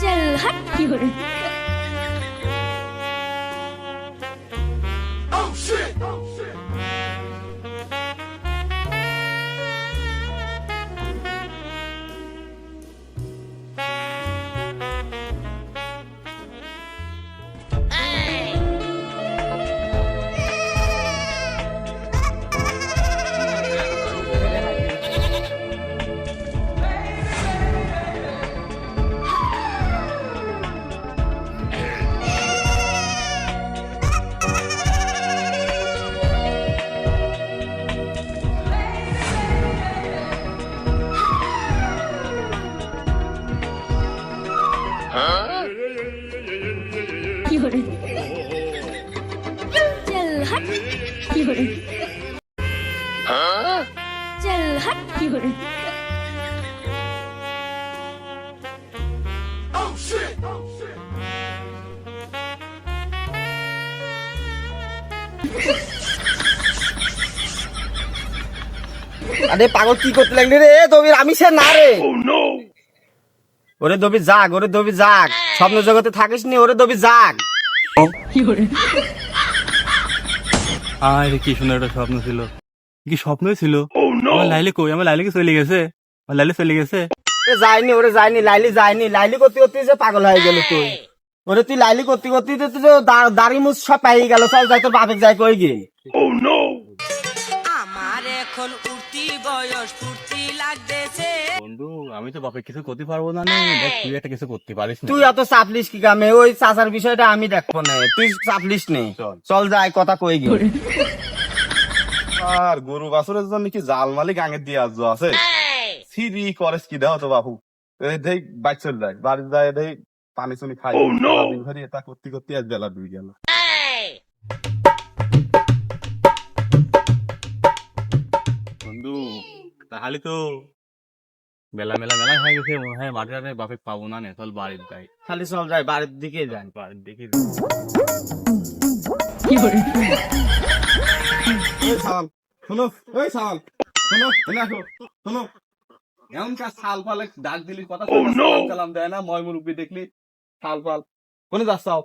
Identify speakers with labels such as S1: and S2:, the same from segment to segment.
S1: चल हट
S2: আরে পাগল কি করতে লাগলি রে? দবির আমি সে না রে। oh, ওরে দবি যাক ওরে দবি যাক। স্বপ্ন জগতে থাকিস নি ওরে দবি যাক।
S3: আরে কি সুন্দর একটা স্বপ্ন ছিল। কি স্বপ্নই ছিল? Oh, আমার লাইলি কই? আমার লাইলি কি চলে গেছে? আমার লাইলি চলে গেছে।
S2: যায়নি ওরে যায়নি লাইলি যায়নি লাইলি করতে করতে যে পাগল হয়ে গেল তুই। ওরে তুই লাইলি করতে করতে তো তুই দাড়ি মুছ সব পাই গেল। চল যাই তোর বাপের যাই কই গিয়ে।
S4: oh, আমার এখন বয়স ফুর্তি লাগতেছে।
S3: বন্ধু আমি তো বাপে কিছু করতে পারব না নে। দেখ তুই একটা কিছু করতে পারিস না।
S2: তুই এত চাপলিস কি কামে? ওই চাচার বিষয়টা আমি দেখব না। তুই চাপলিস নে।
S3: চল।
S2: চল যাই কথা কই গিয়ে।
S5: আর গরু বাছুরের জন্য কি জাল মালিক আগে দিয়ে আজ আছে? সিরি করেস কি দেও তো বাপু। এই দেই বাইক চল যায় বাড়ি যায় দেই পানি চুনি খাই সারাদিন ধরে এটা করতে করতে আজ বেলা দুই গেল।
S3: বন্ধু। তাহলে তো বেলা মেলা মেলা হয়ে গেছে মনে হয়। মাঠে রাতে বাপে পাবো না নে চল বাড়ির যাই
S2: খালি চল যাই বাড়ির দিকে যান
S3: বাড়ির
S5: দিকে শোনো ওই সাল শোনো শোনো শোনো।
S3: এমন কাজ সাল পালে ডাক দিলি কথা oh, সালাম দেয় না ময় মুরব্বী দেখলি শাল ফাল। কোনে যাচ্ছাও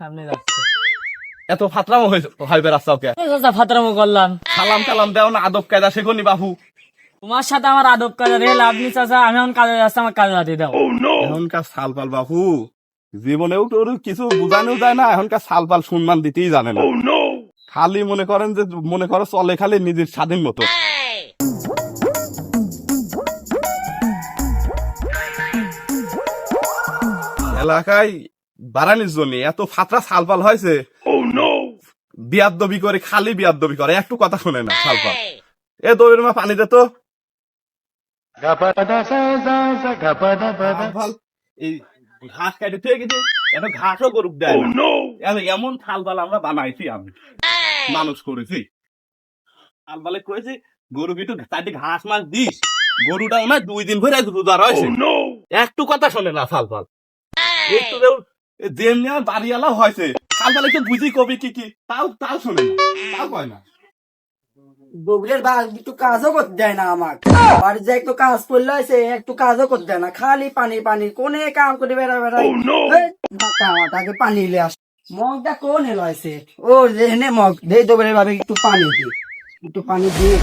S6: সামনে যাচ্ছে।
S3: এত ফাতরামো হইবে রাস্তাও কে
S6: চাচা ফাতরামো করলাম।
S3: সালাম কালাম দেও না আদব কায়দা শেখনি বাপু।
S6: তোমার সাথে আমার আদব কাজে রে লাভ নি চাচা আমি এখন কাজে যাচ্ছি আমার কাজে রাতে দাও।
S5: এখনকার সাল পাল বাপু জীবনেও তোর কিছু বুঝানো যায় না এখনকার সাল পাল সম্মান দিতেই জানে না। খালি মনে করেন যে মনে করো চলে খালি নিজের স্বাধীন মতো। এলাকায় বাড়ানির জন্য এত ফাতরা সালপাল হয়েছে। বিয়াদবি করে খালি বিয়াদবি করে একটু কথা শুনে না সালপাল এ দবির মা পানি দে তো এই ঘাস কাটে থেকে গেছে এত ঘাসও গরুক দেয়। এম- এমন থালবাল আমরা বানাইছি আমি মানুষ করেছি। থালবালে করেছি গরু একটু চারটি ঘাস মাছ দিস গরুটা না দুই দিন ধরে রয়েছে। একটু কথা শোনে না থালপাল একটু যেমনি আমার বাড়িওয়ালা হয়েছে। থালপাল একটু বুঝি কবি কি কি? তাও তাও শোনে না। তাও কয় না।
S7: বগুলের বাল একটু কাজও করতে দেয় না আমার বাড়ি যে একটু কাজ করলে হয়েছে একটু কাজও করতে দেয় না। খালি পানি পানি কোনে কাম করে বেড়া বেড়াই আমাটাকে পানি এলে আস। মগটা কোন এলো হয়েছে ও রেনে মগ। দেই তো বলে ভাবে একটু পানি দি। একটু পানি দিয়ে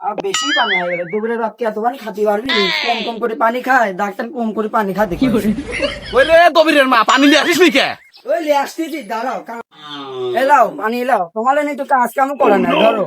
S7: আর বেশি পানি হয়ে গেল দুপুরে রক্তে এত পানি খাতে পারবি? কম কম করে পানি খায় ডাক্তার কম করে পানি খাতে
S1: কি
S3: করে? ওইলে দবিরের মা পানি নিয়ে আসিস
S7: নিকে? ওইলে আসতেছি দাঁড়াও এলাও পানি এলাও। তোমার নেই তো কাজ কাম করে না ধরো।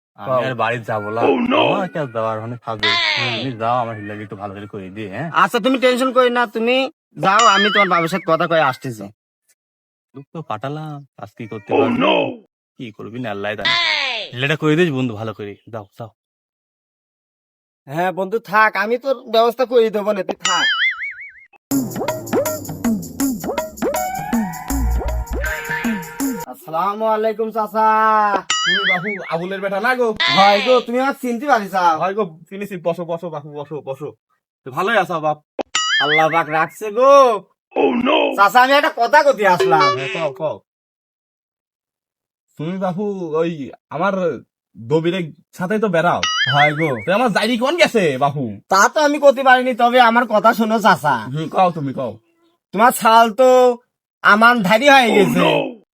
S7: আমি
S3: আর বাড়ি যাব না। আমার কাজ দেওয়ার অনেক থাকবে তুমি যাও আমার হিল্লাকে একটু ভালো করে করে দিয়ে হ্যাঁ?
S2: আচ্ছা তুমি টেনশন করি না তুমি যাও আমি তোমার বাবার সাথে কথা কয়ে আসতেছি।
S3: দুঃখ তো পাঠালাম কাজ কি করতে কি করবি না আল্লাহ হিল্লাটা করে দিস বন্ধু ভালো করে। যাও যাও।
S2: হ্যাঁ বন্ধু থাক আমি তোর ব্যবস্থা করে দেবো না তুই থাক। আসসালামু আলাইকুম চাচা।
S5: তুমি আবুলের বেটা না গো?
S2: হয় গো তুমি আমার চিনতে পারিস
S5: হয় গো চিনিছি বসো বসো বসো বসো। তো ভালোই আছো বাপ।
S2: আল্লাহ পাক রাখছে গো। চাচা আমি একটা কথা কতি আসলাম।
S5: হ্যাঁ, কও কও। তুমি ওই আমার দবিরের সাথেই তো বেড়াও।
S2: হয় গো।
S5: আমার জাইরি কোন গেছে বাবু
S2: তা তো আমি করতে পারিনি তবে আমার কথা শোনো চাচা।
S5: হুম কও তুমি কও।
S2: তোমার ছাল তো আমার ধারি হয়ে গেছে।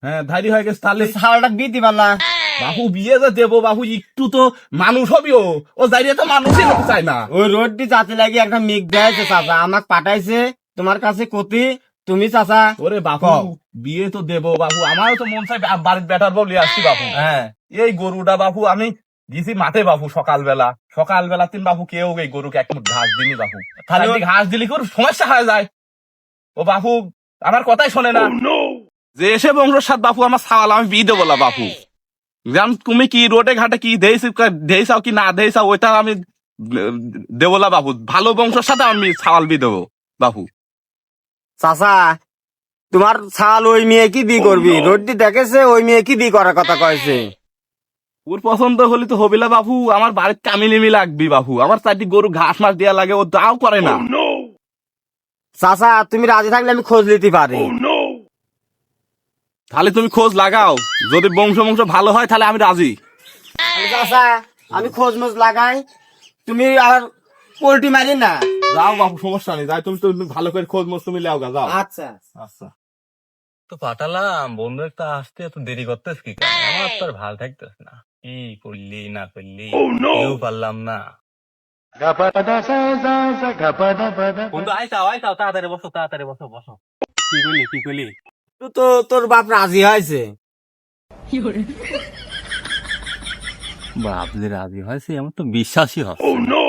S5: হ্যাঁ ধারি হয়ে গেছে তাহলে
S2: ছালটা বিধি পারলা
S5: বাবু বিয়ে যে দেবো বাবু একটু তো মানুষ হবিও। ও জাইরে তো মানুষই হতে চায় না।
S2: ওই রোডটি যাতে লাগি একটা মিক দেয়াছে চাচা আমাক পাঠাইছে তোমার কাছে কতি তুমি চাচা।
S5: ওরে
S2: কও।
S5: বিয়ে তো দেবো বাবু আমারও তো মন চাই বাড়ির বেটার বউ লিয়ে আসছি বাবু
S2: হ্যাঁ।
S5: এই গরুটা বাবু আমি দিছি মাঠে বাবু সকালবেলা। সকালবেলা তিন বাবু কেউ এই গরুকে এক মুঠ ঘাস দিনি বাবু
S2: তাহলে
S5: তাহলে ঘাস দিলি খুব সমস্যা হয়ে যায়। ও বাপু আমার কথাই শোনে না। যে এসে বংশের সাথে বাপু আমার সাওয়াল আমি বিয়ে দেবো না বাপু যেমন তুমি কি রোডে ঘাটে কি দেইছাও কি না দেইছাও ওইটা আমি দেবো না বাপু ভালো বংশের সাথে আমি সাওয়াল বিয়ে দেবো বাপু
S2: চাচা তোমার ছাল ওই মেয়ে কি বি করবি? রোডটি দেখেছে ওই মেয়ে কি বি করার কথা কয়েছে?
S5: ওর পছন্দ হলে তো হবিলা বাপু আমার বাড়ির কামিলিমি লাগবি বাপু আমার চারটি গরু ঘাস মাস দেওয়া লাগে ও দাও করে না।
S2: চাচা তুমি রাজি থাকলে আমি খোঁজ নিতে পারি।
S5: তাহলে তুমি খোঁজ লাগাও। যদি বংশ বংশ ভালো হয় তাহলে আমি রাজি।
S2: চাচা আমি খোঁজ মোজ লাগাই। তুমি আর পোল্ট্রি মারি না।
S5: যাও বাপু সমস্যা নেই। যাই তুমি তুমি ভালো করে খোঁজ মোজ তুমি লেও গা যাও।
S2: আচ্ছা।
S5: আচ্ছা।
S3: তো পাঠালাম বন্ধু একটা আসতে এত দেরি করতেস কি আমার তো আর ভালো থাকতেস না। কি করলি না করলি? কেউ পারলাম না। বন্ধু আইসাও আইসাও তাড়াতাড়ি বসো তাড়াতাড়ি বসো বসো। কি করলি কি করলি?
S2: তো তোর বাপ রাজি হয়েছে?
S3: বাপ যে রাজি হয়েছে আমার তো বিশ্বাসই হচ্ছে না।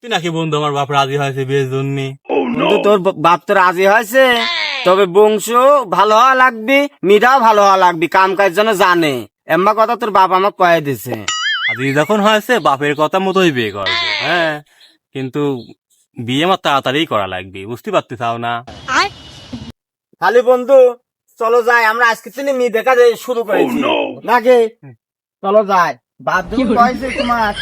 S3: তুই নাকি বন্ধু আমার বাপ রাজি হয়েছে বিয়ের জন্য?
S2: কিন্তু তোর বাপ তো রাজি হয়েছে তবে বংশ ভালো হওয়া লাগবে মিটাও ভালো হওয়া লাগবে কাম কাজ যেন জানে। এম্মা কথা তোর বাপ আমাকে কয়ে দিছে
S3: আজকে যখন হয়েছে বাপের কথা মতোই বিয়ে করব হ্যাঁ? কিন্তু বিয়ে আমার তাড়াতাড়ি করা লাগবে বুঝতে পারতে চাও না।
S2: খালি বন্ধু চলো যাই আমরা আজকে তিনি মেয়ে দেখা যায় শুরু করেছি। নাকি? চলো যাই। বাদ যখন কয়েছে তোমার?